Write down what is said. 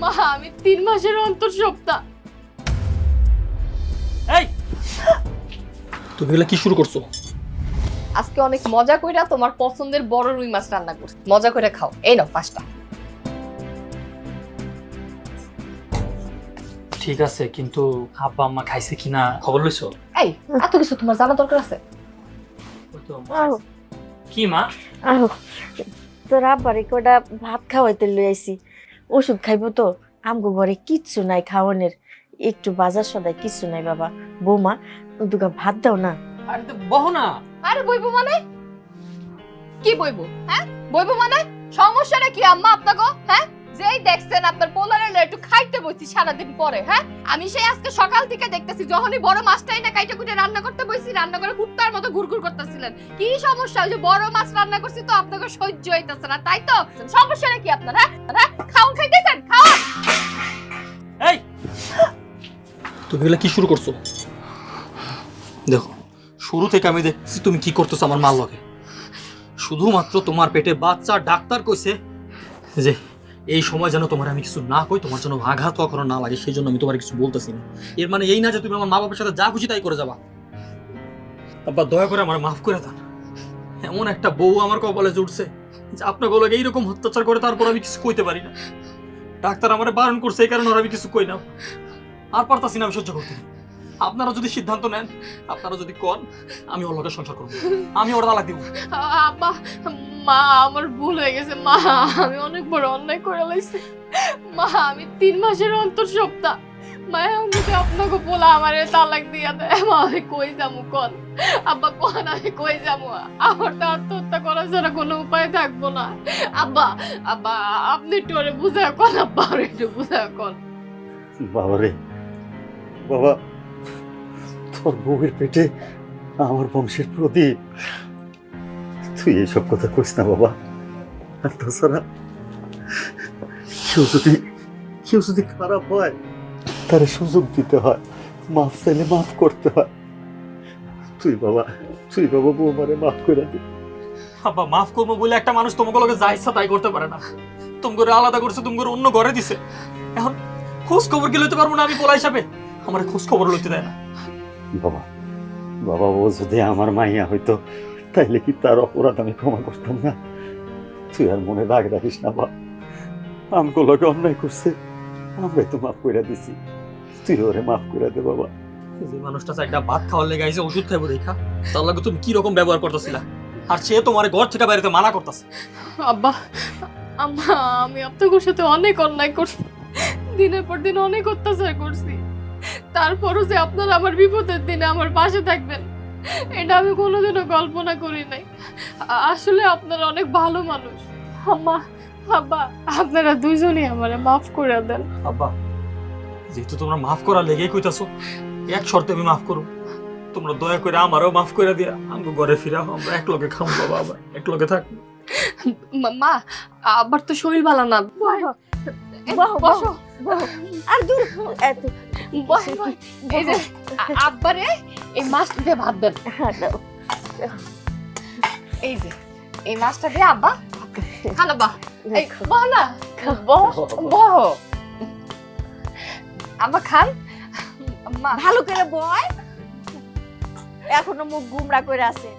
মা আমি তিন মাসের অন্তর সপ্তাহ। এই! তুমি এগুলা কি শুরু করছ? আজকে অনেক মজা কইরা তোমার পছন্দের বড় রুই মাছ রান্না করছি। মজা করে খাও। এই নাও পাঁচটা। ঠিক আছে কিন্তু আব্বা আম্মা খাইছে কিনা খবর লইছো? এই এত কিছু তোমার জানা দরকার আছে? ওই তো আহো। কি মা? তোর আব্বারে কটা ভাত খাওয়াইতে লই আইছি। ওষুধ খাইবো তো? আমগো ঘরে কিচ্ছু নাই খাওয়ানের। একটু বাজার সদায় কিচ্ছু নাই বাবা। বৌমা দুগা ভাত দাও না। আরে তো বহ না। আরে বইবো মানে? কি বইবো হ্যাঁ? বইবো মানে? সমস্যাটা কি আম্মা আপনাকে হ্যাঁ? যেই দেখছেন আপনার বসছি সারাদিন পরে হ্যাঁ? আমি সেই আজকে সকাল থেকে দেখতেছি, যখনই বড় মাছটাই না কাইটে কুটে রান্না করতে বসছি রান্না করে কুত্তার মতো ঘুরঘুর করতেছিলেন। কি সমস্যা? যে বড় মাছ রান্না করছি তো, আপনাকে সহ্য হইতেছে না, তাই তো? সমস্যাটা কি আপনার হ্যাঁ? হ্যাঁ? খাউন খাইতেছেন? খাওয়ান এই! তুমি এগুলা কি শুরু করছ? দেখো, শুরু থেকে আমি দেখছি তুমি কি করতেছো আমার মাল লগে। শুধুমাত্র তোমার পেটে বাচ্চা ডাক্তার কইছে যে এই সময় যেন তোমার আমি কিছু না কই, তোমার যেন আঘাত কখনো না লাগে, সেই জন্য আমি তোমার কিছু বলতেছি না। এর মানে এই না যে তুমি আমার মা বাবার সাথে যা খুশি তাই করে যাবা। আব্বা, দয়া করে আমার মাফ করে দেন। এমন একটা বউ আমার কপালে জুটছে, যে আপনার গোলকে এইরকম অত্যাচার করে তারপর আমি কিছু কইতে পারি না। ডাক্তার আমার বারণ করছে, এই কারণে আমি কিছু কই না। আর পারতাছি না আমি সহ্য করতে। আপনারা যদি সিদ্ধান্ত নেন, আপনারা যদি কন, আমি ওর সংসার করব। আমি ওর তালাক দিব। আব্বা মা, আমার ভুল হয়ে গেছে, মা, আমি অনেক বড় অন্যায় করে লাইছি। মা, আমি তিন মাসের অন্তর সপ্তাহ মায়া আমি আপনাকে বলা আমারে তালাক দিয়া দেয়। মা, আমি কই যাব কোন? আব্বা, কোন, আমি কই যাব? আমার তো আত্মহত্যা করা ছাড়া কোনো উপায় থাকব না। আব্বা আব্বা, আপনি একটু ওরে বুঝা কোন, আব্বা, ওরে একটু বুঝা কোন। বাবা রে বাবা, তোর বউয়ের পেটে আমার বংশের প্রদীপ। তুই এইসব কথা কইস না বাবা। আর তাছাড়া কেউ যদি কেউ যদি খারাপ হয় তার সুযোগ দিতে হয় মাফ চাইলে মাফ করতে হয়। তুই বাবা তুই বাবা বৌমারে মাফ করে দে। আব্বা মাফ করব বলে একটা মানুষ তোমাকে লগে যা ইচ্ছা তাই করতে পারে না। তুমি করে আলাদা করছে তুমি করে অন্য ঘরে দিছে। এখন খোঁজ খবর কি লইতে পারব না আমি বলা হিসাবে। আমার খোঁজ খবর লইতে দেয় না। বাবা বাবা ও যদি আমার মাইয়া হইতো তাইলে কি তার অপরাধ আমি ক্ষমা করতাম না? তুই আর মনে রাগ রাখিস না বাবা আমগো লগে অন্যায় করছে আমরাই তো মাফ করে দিছি। তুই ওরে মাফ করে দে বাবা। যে মানুষটা চাইটা ভাত খাওয়ার লেগে আইছে ওষুধ খাইবো দেখা। তার লগে তুমি কি রকম ব্যবহার করতেছিলা? আর সে তোমার ঘর থেকে বাইরেতে মানা করতেছে। আব্বা আম্মা আমি আপনাদের সাথে অনেক অন্যায় করছি। দিনের পর দিন অনেক অত্যাচার করছি। তারপরও যে আপনারা আমার বিপদের দিনে আমার পাশে থাকবেন এটা আমি কোনোদিনও কল্পনা করি নাই। আসলে আপনারা অনেক ভালো মানুষ। আম্মা আব্বা আপনারা দুইজনই আমারে মাফ করে দেন। আব্বা যেহেতু তোমরা মাফ করার লেগেই কইতাছো এক শর্তে আমি মাফ করো তোমরা দয়া করে আমারও মাফ করে দিয়া আমাকে ঘরে ফিরাও আমরা এক লগে খাম বাবা আবার এক লগে থাক মা- মা আবার তো শরীর ভালো না। আর দূর এত বস, বস। এই যে আব্বারে এই মাছটা দিয়ে ভাত দেন। হ্যাঁ, দাও। এই যে এই মাছটা দিয়ে আব্বা খান আব্বা। এই বহ না বহ বহ। আব্বা খান। ভালো করে বয়। এখনও মুখ গুমরা করে আছে।